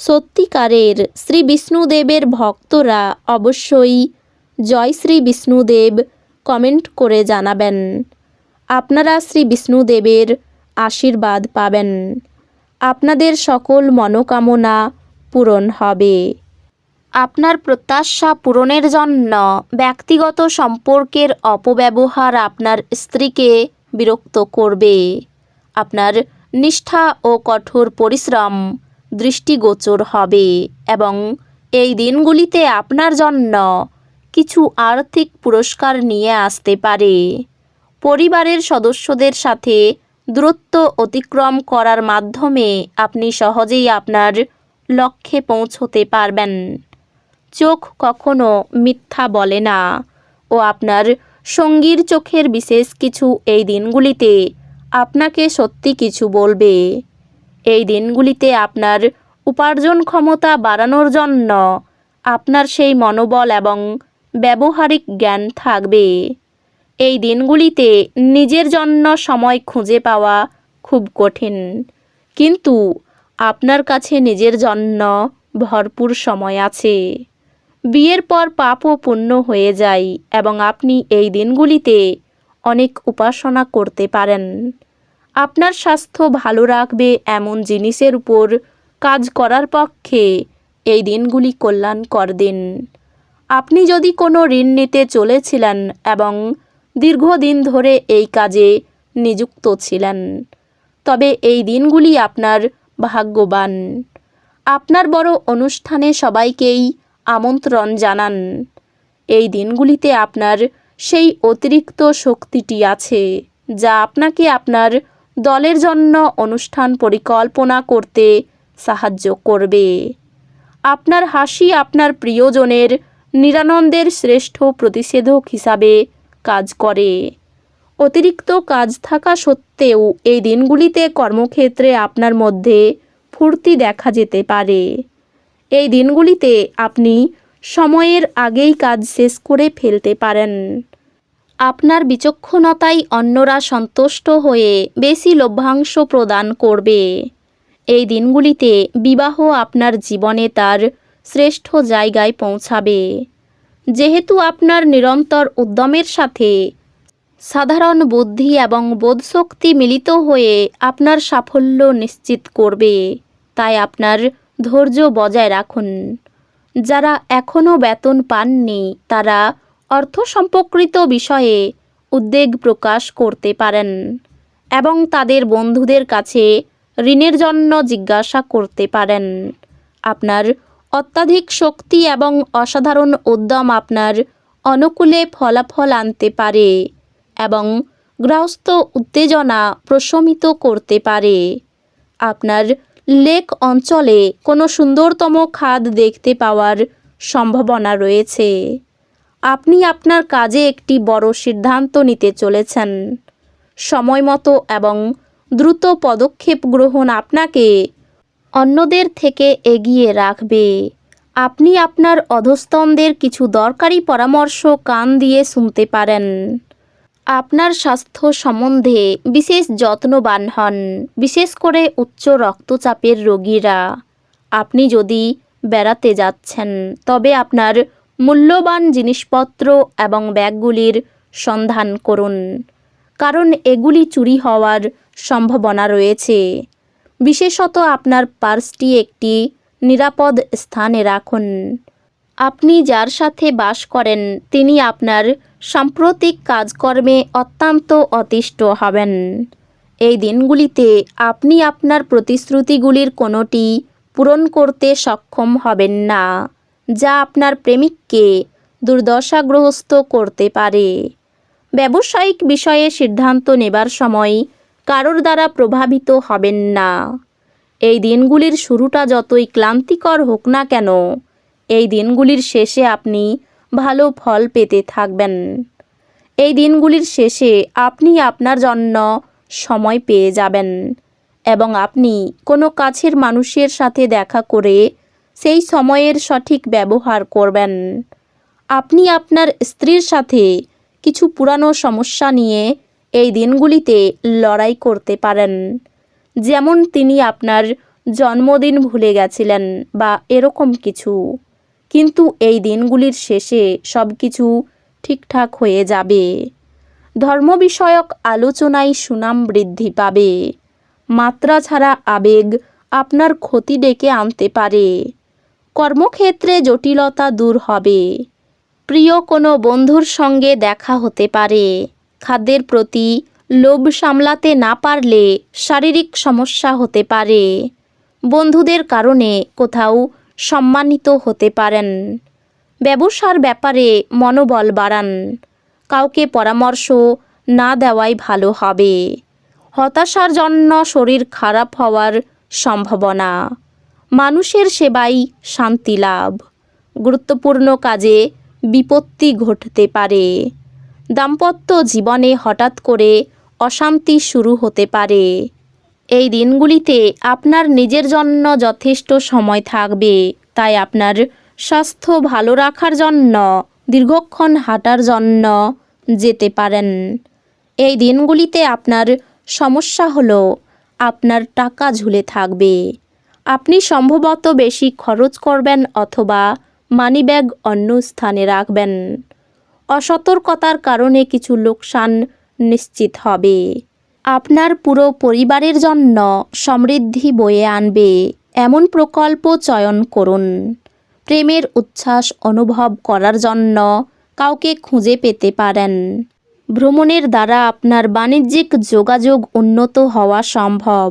সত্যিকারের শ্রী বিষ্ণুদেবের ভক্তরা অবশ্যই জয় শ্রী বিষ্ণুদেব কমেন্ট করে জানাবেন। আপনারা শ্রী বিষ্ণুদেবের আশীর্বাদ পাবেন। আপনাদের সকল মনোকামনা পূরণ হবে। আপনার প্রত্যাশা পূরণের জন্য ব্যক্তিগত সম্পর্কের অপব্যবহার আপনার স্ত্রীকে বিরক্ত করবে। আপনার নিষ্ঠা ও কঠোর পরিশ্রম দৃষ্টিগোচর হবে এবং এই দিনগুলিতে আপনার জন্য কিছু আর্থিক পুরস্কার নিয়ে আসতে পারে। পরিবারের সদস্যদের সাথে দূরত্ব অতিক্রম করার মাধ্যমে আপনি সহজেই আপনার লক্ষ্যে পৌঁছতে পারবেন। চোখ কখনো মিথ্যা বলে না ও আপনার সঙ্গীর চোখের বিশেষ কিছু এই দিনগুলিতে আপনাকে সত্যি কিছু বলবে। এই দিনগুলিতে আপনার উপার্জন ক্ষমতা বাড়ানোর জন্য আপনার সেই মনোবল এবং ব্যবহারিক জ্ঞান থাকবে। এই দিনগুলিতে নিজের জন্য সময় খুঁজে পাওয়া খুব কঠিন। কিন্তু আপনার কাছে নিজের জন্য ভরপুর সময় আছে। বিয়ের পর পাপও পূর্ণ হয়ে যায় এবং আপনি এই দিনগুলিতে অনেক উপাসনা করতে পারেন। আপনার স্বাস্থ্য ভালো রাখবে এমন জিনিসের উপর কাজ করার পক্ষে এই দিনগুলি কল্যাণকর দিন। আপনি যদি কোনো ঋণ নিতে চলেছিলেন এবং দীর্ঘদিন ধরে এই কাজে নিযুক্ত ছিলেন, তবে এই দিনগুলি আপনার ভাগ্যবান। আপনার বড় অনুষ্ঠানে সবাইকেই আমন্ত্রণ জানান। এই দিনগুলিতে আপনার সেই অতিরিক্ত শক্তিটি আছে, যা আপনাকে আপনার দলের জন্য অনুষ্ঠান পরিকল্পনা করতে সাহায্য করবে। আপনার হাসি আপনার প্রিয়জনের নিরানন্দের শ্রেষ্ঠ প্রতিষেধক হিসাবে কাজ করে। অতিরিক্ত কাজ থাকা সত্ত্বেও এই দিনগুলিতে কর্মক্ষেত্রে আপনার মধ্যে ফুর্তি দেখা যেতে পারে। এই দিনগুলিতে আপনি সময়ের আগেই কাজ শেষ করে ফেলতে পারেন। আপনার বিচক্ষণতাই অন্যরা সন্তুষ্ট হয়ে বেশি লভ্যাংশ প্রদান করবে। এই দিনগুলিতে বিবাহ আপনার জীবনে তার শ্রেষ্ঠ জায়গায় পৌঁছাবে। যেহেতু আপনার নিরন্তর উদ্যমের সাথে সাধারণ বুদ্ধি এবং বোধশক্তি মিলিত হয়ে আপনার সাফল্য নিশ্চিত করবে, তাই আপনার ধৈর্য বজায় রাখুন। যারা এখনও বেতন পাননি, তারা অর্থ সম্পর্কিত বিষয়ে উদ্বেগ প্রকাশ করতে পারেন এবং তাদের বন্ধুদের কাছে ঋণের জন্য জিজ্ঞাসা করতে পারেন। আপনার অত্যাধিক শক্তি এবং অসাধারণ উদ্যম আপনার অনুকূলে ফলাফল আনতে পারে এবং গৃহস্থ উত্তেজনা প্রশমিত করতে পারে। আপনার লেক অঞ্চলে কোনো সুন্দরতম খাদ দেখতে পাওয়ার সম্ভাবনা রয়েছে। আপনি আপনার কাজে একটি বড় সিদ্ধান্ত নিতে চলেছেন। সময় মতো এবং দ্রুত পদক্ষেপ গ্রহণ আপনাকে অন্যদের থেকে এগিয়ে রাখবে। আপনি আপনার অধস্তনদের কিছু দরকারি পরামর্শ কান দিয়ে শুনতে পারেন। আপনার স্বাস্থ্য সম্বন্ধে বিশেষ যত্নবান হন, বিশেষ করে উচ্চ রক্তচাপের রোগীরা। আপনি যদি বেড়াতে যাচ্ছেন, তবে আপনার মূল্যবান জিনিসপত্র এবং ব্যাগগুলির সন্ধান করুন, কারণ এগুলি চুরি হওয়ার সম্ভাবনা রয়েছে। বিশেষত আপনার পার্সটি একটি নিরাপদ স্থানে রাখুন। আপনি যার সাথে বাস করেন, তিনি আপনার সাম্প্রতিক কাজকর্মে অত্যন্ত অতিষ্ঠ হবেন। এই দিনগুলিতে আপনি আপনার প্রতিশ্রুতিগুলির কোনোটি পূরণ করতে সক্ষম হবেন না। যা আপনার প্রেমিককে দুর্দশাগ্রস্ত করতে পারে। ব্যবসায়িক বিষয়ে সিদ্ধান্ত নেবার সময় কারোর দ্বারা প্রভাবিত হবেন না। এই দিনগুলির শুরুটা যতই ক্লান্তিকর হোক না কেন, এই দিনগুলির শেষে আপনি ভালো ফল পেতে থাকবেন। এই দিনগুলির শেষে আপনি আপনার জন্য সময় পেয়ে যাবেন এবং আপনি কোনো কাছের মানুষের সাথে দেখা করে সেই সময়ের সঠিক ব্যবহার করবেন। আপনি আপনার স্ত্রীর সাথে কিছু পুরানো সমস্যা নিয়ে এই দিনগুলিতে লড়াই করতে পারেন। যেমন তিনি আপনার জন্মদিন ভুলে গেছিলেন বা এরকম কিছু। কিন্তু এই দিনগুলির শেষে সব কিছু ঠিকঠাক হয়ে যাবে। ধর্ম বিষয়ক আলোচনায় সুনাম বৃদ্ধি পাবে। মাত্রা ছাড়া আবেগ আপনার ক্ষতি ডেকে আনতে পারে। কর্মক্ষেত্রে জটিলতা দূর হবে। প্রিয় কোনো বন্ধুর সঙ্গে দেখা হতে পারে। খাদ্যের প্রতি লোভ সামলাতে না পারলে শারীরিক সমস্যা হতে পারে। বন্ধুদের কারণে কোথাও সম্মানিত হতে পারেন। ব্যবসার ব্যাপারে মনোবল বাড়ান। কাউকে পরামর্শ না দেওয়াই ভালো হবে। হতাশার জন্য শরীর খারাপ হওয়ার সম্ভাবনা। মানুষের সেবাই শান্তি লাভ। গুরুত্বপূর্ণ কাজে বিপত্তি ঘটতে পারে। দাম্পত্য জীবনে হঠাৎ করে অশান্তি শুরু হতে পারে। এই দিনগুলিতে আপনার নিজের জন্য যথেষ্ট সময় থাকবে, তাই আপনার স্বাস্থ্য ভালো রাখার জন্য, দীর্ঘক্ষণ হাঁটার জন্য যেতে পারেন। এই দিনগুলিতে আপনার সমস্যা হলো, আপনার টাকা ঝুলে থাকবে। আপনি সম্ভবত বেশি খরচ করবেন অথবা মানিব্যাগ অন্য স্থানে রাখবেন। অসতর্কতার কারণে কিছু লোকসান নিশ্চিত হবে। আপনার পুরো পরিবারের জন্য সমৃদ্ধি বয়ে আনবে, এমন প্রকল্প চয়ন করুন। প্রেমের উচ্ছ্বাস অনুভব করার জন্য কাউকে খুঁজে পেতে পারেন। ভ্রমণের দ্বারা আপনার বাণিজ্যিক যোগাযোগ উন্নত হওয়া সম্ভব।